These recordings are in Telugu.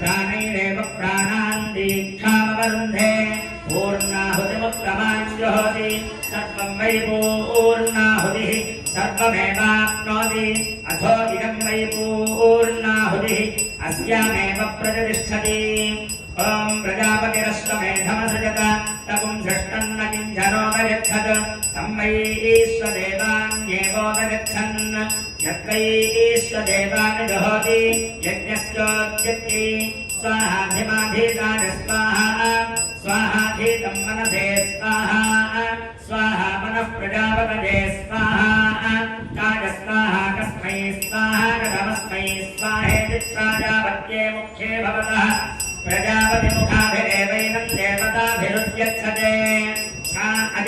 प्राणैरेव प्राणान् दीक्षामवरुन्धे पूर्णाहुतिमुत्तमाञ्जहोति सर्वं वै पूर्णाहुतिः सर्वमेवाप्नोति अथो इदं वै पूर्णाहुतिः अस्यामेव प्रतिष्ठति ॐ प्रजापतिरश्वमेधमसृजत तपुं सृष्टन्न किञ्चनोदगच्छत् तं वै ईश्वदेवान्येवोदगच्छन् यद्वैश्वदेवानि जहोति यज्ञश्चोद्यत्यै स्वाहाधिमाधीतानि स्वाहा स्वाहाधीतं मनसे स्वाहा स्वाहा मनः प्रजापतये स्वाहा काय स्वाहा कस्मै स्वाहा कथमस्मै स्वाहेति प्राजापत्ये मुख्ये भवतः प्रजापतिमुखाभिरेवैनं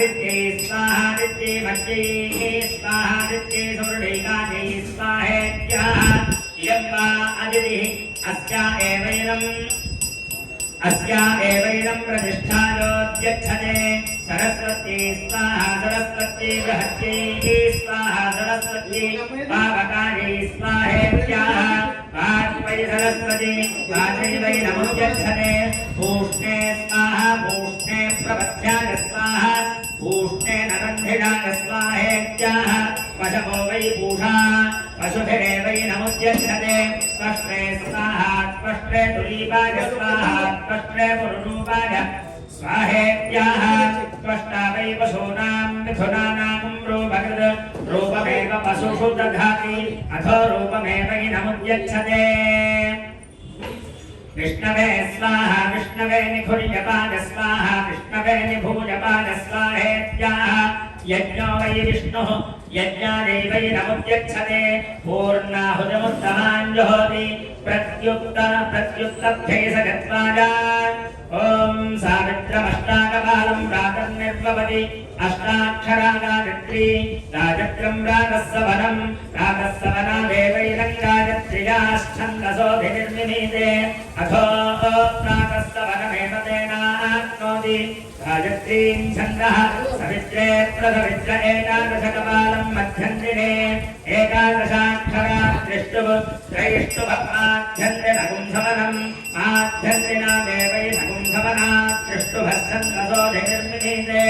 नित्ये स्वाहा नित्ये भज्ये स्वाहा नित्ये सुरभिकाजे स्वाहेत्याह इदं वा अदितिः, अस्या एवैनम् अस्या एवैनम् प्रतिष्ठायोऽध्यक्षते। सरस्वत्यै स्वाहा, सरस्वत्यै बृहत्यै स्वाहा, सरस्वत्यै पावकायै स्वाहेत्याह वाग्वै सरस्वती वाचै वै नमोऽध्यक्षते। भूष्णे स्वाहा भूष्णे प्रपथ्या स्वाहेत्याः पशवो वै पूषा पशुभिरेवै नमुद्यच्छते। त्वष्ट्रे स्वाहा त्वष्ट्रे तुलीपाय स्वाहा त्वष्ट्रे पुरुरूपाय स्वाहेत्याः त्वष्टा वै पशूनां, मिथुनानां रूपकृत्। रूपमेव पशुषु दधाति, अथो रूपमेवैनमुद्यच्छते विष्णवे स्वाहा, विष्णवे निखुर्यपाद स्वाहा, विष्णवे निभूयपाद स्वाहेत्याः యజ్ఞో వై విష్ణు యజ్ఞానైవై నముద్యచ్చతే పూర్ణాహుతముత్తమాన్ జుహోతి ప్రత్యుక్త ప్రత్యుత్తభ్యై స గత్వాజా ఓం సావిత్రమష్టాకపాలం ప్రాతం నిర్వపతి అష్టాక్షరాగాయత్రీ రాజత్రం రాగస్సవనం రాగస్సవనా దేవైరం గాయత్రియాశ్చందసోధి నిర్మిణీతే అథో ప్రాగస్సవనమేవ తేనాప్నోతి రాజత్రీం ఛంద సవిత్రే ప్రసవిత్ర ఏకాదశ కపాలం మధ్యంత్రిణే ఏకాదశాక్షరా త్రిష్టు త్రైష్టు భక్మాధ్యంత్రిణ కుంభవనం మాధ్యంత్రిణాదేవై నకుంభవనా త్రిష్టు భక్సన్నసోధిర్మిణీతే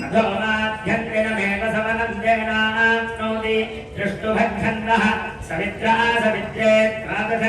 నథో మాధ్యంత్రిణమేవ సమనం జగనాప్నోతి త్రిష్టు భక్సన్నః సవిత్రా సవిత్రే ద్వాదశ